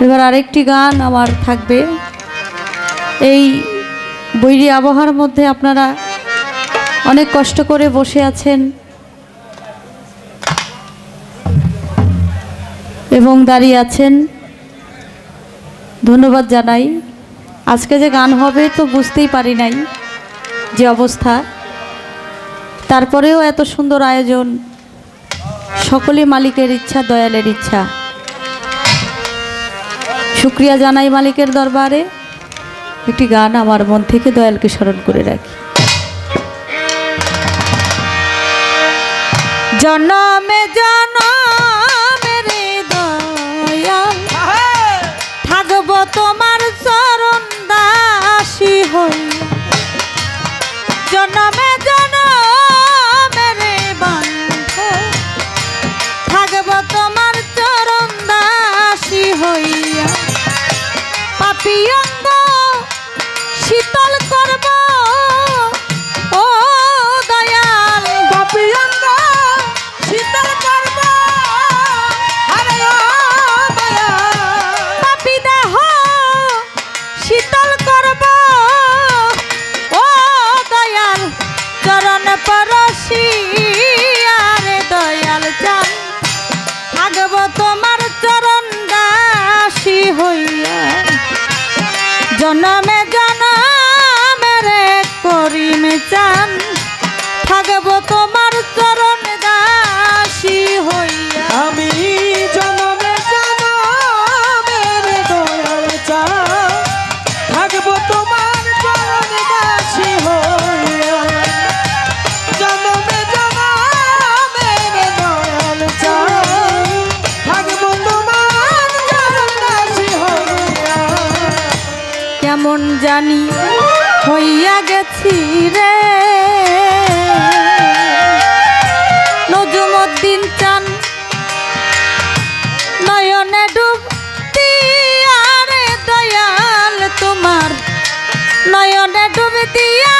এবার আরেকটি গান আমার থাকবে। এই বৈরী আবহাওয়ার মধ্যে আপনারা অনেক কষ্ট করে বসে আছেন। এবং দাঁড়িয়ে আছেন। ধন্যবাদ জানাই। আজকে যে গান হবে তো বুঝতেই পারি নাই যে অবস্থা। তারপরেও এত সুন্দর আয়োজন। সকলে মালিকের ইচ্ছা, দয়ালের ইচ্ছা। শুক্রিয়া জানাই মালিকের দরবারে। একটি গান আমার মন থেকে দয়ালকে স্মরণ করে রাখি। জনমে জনমে রে দয়াল, থাকব তোমার চরণ দাসী জনমে জনমে কেমন জানি হইয়া গেছি রে। নজুমুদ্দিন চান নয়নে ডুব রে দয়াল তোমার। নয়নে ডুব দিয়া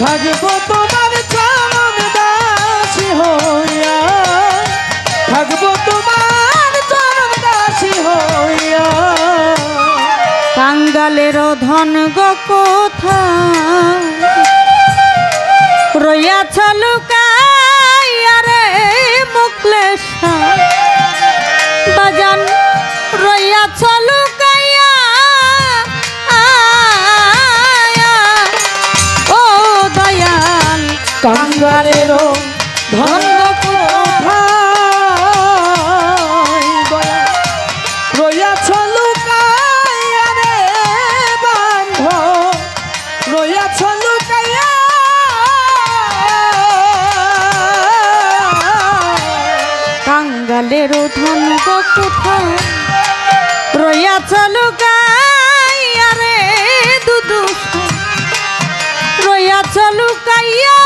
থাকব তোমার চরণ দাসী হইয়া। থাকব তোমার চরণ দাসী হইয়া। কাঙ্গালের ধন গো কোথা রইয়াছ লুকাইয়া পরিবারেরও ধন্য রইয়াছ লুকাইয়া রে বান্ধ। রইয়াছ লুকাইয়া। কাঙ্গালেরও ধন কোথায়? রইয়াছ লুকাইয়া রে দুদু রইয়াছ লুকাইয়া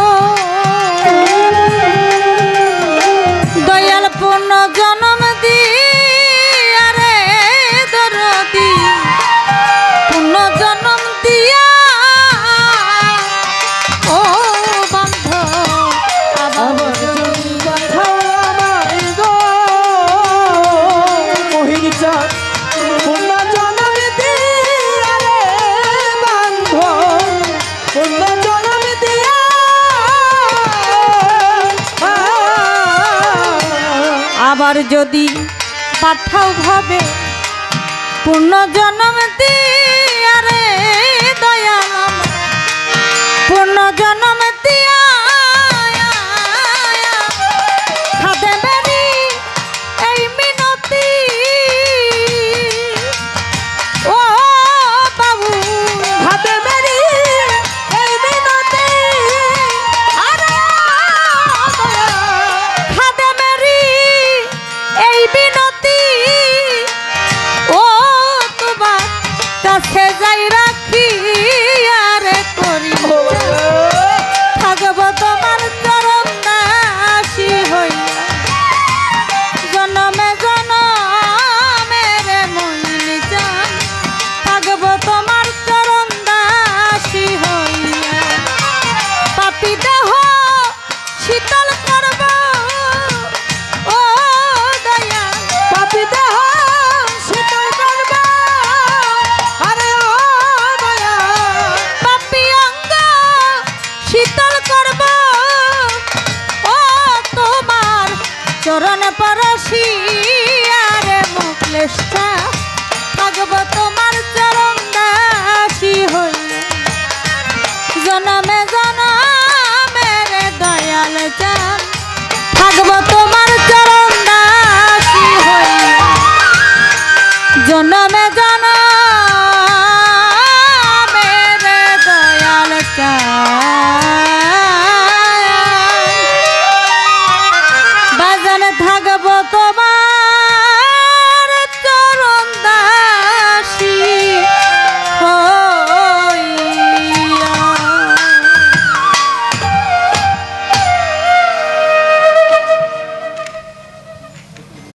আবার যদি পাঠাও ভাবে পূর্ণ জন্ম দিয়া রে দয়াল পূর্ণ জন্ম চরণ পরশী থাকব তোমার